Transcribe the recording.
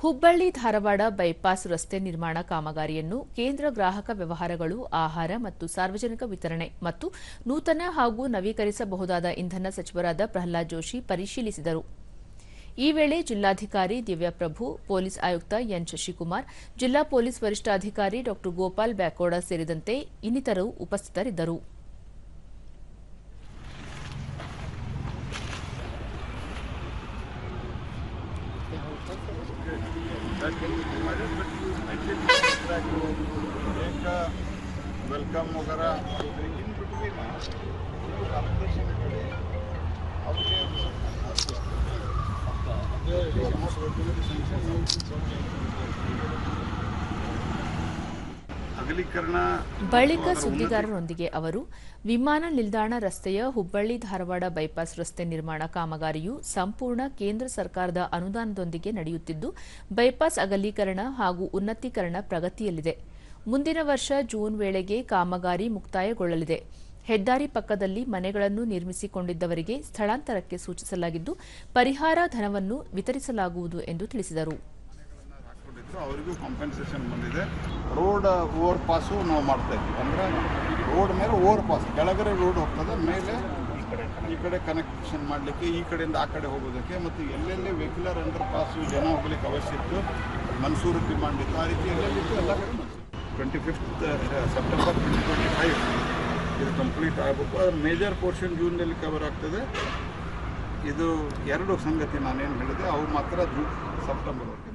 Hubballi Dharwad bypass ರಸ್ತೆ ನಿರ್ಮಾಣ ಕಾಮಗಾರಿಯನ್ನು ಕೇಂದ್ರ ಗ್ರಾಹಕ ವ್ಯವಹಾರಗಳು, ಆಹಾರ ಮತ್ತು ಸಾರ್ವಜನಿಕ ವಿತರಣೆ ಮತ್ತು ನೂತನ ಹಾಗೂ ನವೀಕರಿಸಬಹುದಾದ ಇಂಧನ ಸಚಿವರಾದ ಪ್ರಹ್ಲಾದ್ ಜೋಶಿ ಪರಿಶೀಲಿಸಿದರು. ಈ ವೇಳೆ ಜಿಲ್ಲಾಧಿಕಾರಿ ದಿವ್ಯಪ್ರಭು ಪೊಲೀಸ್ ಆಯುಕ್ತ ಎನ್ ಶಶಿಕುಮಾರ್, ಜಿಲ್ಲಾ ಪೊಲೀಸ್ ವರಿಷ್ಠಾಧಿಕಾರಿ ಡಾ ಗೋಪಾಲ್ ಬ್ಯಾಕೋಡ ಸೇರಿದಂತೆ ಇನ್ನಿತರರು ಉಪಸ್ಥಿತರಿದ್ದರು. एक वेलकम वगैरह इन बिटवीन ಅಪ್ಲಿಕೇಶನ್ಗಳಿಗೆ ಅವ್ರಿಗೆ ಬಳಿಕ ಸುದ್ದಿಗಾರರೊಂದಿಗೆ ಅವರು ವಿಮಾನ ನಿಲ್ದಾಣ ರಸ್ತೆಯ ಹುಬ್ಬಳ್ಳಿ ಧಾರವಾಡ ಬೈಪಾಸ್ ರಸ್ತೆ ನಿರ್ಮಾಣ ಕಾಮಗಾರಿಯು ಸಂಪೂರ್ಣ ಕೇಂದ್ರ ಸರ್ಕಾರದ ಅನುದಾನದೊಂದಿಗೆ ನಡೆಯುತ್ತಿದ್ದು ಬೈಪಾಸ್ ಅಗಲೀಕರಣ ಹಾಗೂ ಉನ್ನತೀಕರಣ ಪ್ರಗತಿಯಲ್ಲಿದೆ. ಮುಂದಿನ ವರ್ಷ ಜೂನ್ ವೇಳೆಗೆ ಕಾಮಗಾರಿ ಮುಕ್ತಾಯಗೊಳ್ಳಲಿದೆ. ಹೆದ್ದಾರಿ ಪಕ್ಕದಲ್ಲಿ ಮನೆಗಳನ್ನು ನಿರ್ಮಿಸಿಕೊಂಡಿದ್ದವರಿಗೆ ಸ್ಥಳಾಂತರಕ್ಕೆ ಸೂಚಿಸಲಾಗಿದ್ದು ಪರಿಹಾರ ಧನವನ್ನು ವಿತರಿಸಲಾಗುವುದು ಎಂದು ತಿಳಿಸಿದರು. ಅವರಿಗೂ ಕಾಂಪೆನ್ಸೇಷನ್ ಬಂದಿದೆ. ರೋಡ್ ಓವರ್ ಪಾಸು ನಾವು ಮಾಡ್ತಾ ಇದ್ವಿ. ಅಂದರೆ ರೋಡ್ ಮೇಲೆ ಓವರ್ ಪಾಸ್ ಕೆಳಗಡೆ ರೋಡ್ ಹೋಗ್ತದೆ, ಮೇಲೆ ಈ ಕಡೆ ಕನೆಕ್ಷನ್ ಮಾಡಲಿಕ್ಕೆ, ಈ ಕಡೆಯಿಂದ ಆ ಕಡೆ ಹೋಗೋದಕ್ಕೆ, ಮತ್ತು ಎಲ್ಲೆಲ್ಲಿ ವೆಹಿಕ್ಯುಲರ್ ಅಂಡರ್ ಪಾಸು ಜನ ಹೋಗ್ಲಿಕ್ಕೆ ಅವಶ್ಯ ಇತ್ತು ಮನ್ಸೂರು ಡಿಮಾಂಡ್ ಇತ್ತು, ಆ ರೀತಿ ಎಲ್ಲೆಲ್ಲಿತ್ತು ಎಲ್ಲ twenty fifth September twenty twenty five ಇದು ಕಂಪ್ಲೀಟ್ ಆಗಬೇಕು. ಅದು ಮೇಜರ್ ಪೋರ್ಷನ್ ಜೂನ್ನಲ್ಲಿ ಕವರ್ ಆಗ್ತದೆ. ಇದು ಎರಡು ಸಂಗತಿ ನಾನೇನು ಹೇಳಿದೆ. ಅವು ಮಾತ್ರ ಜೂನ್ ಸೆಪ್ಟೆಂಬರ್ವರೆಗೆ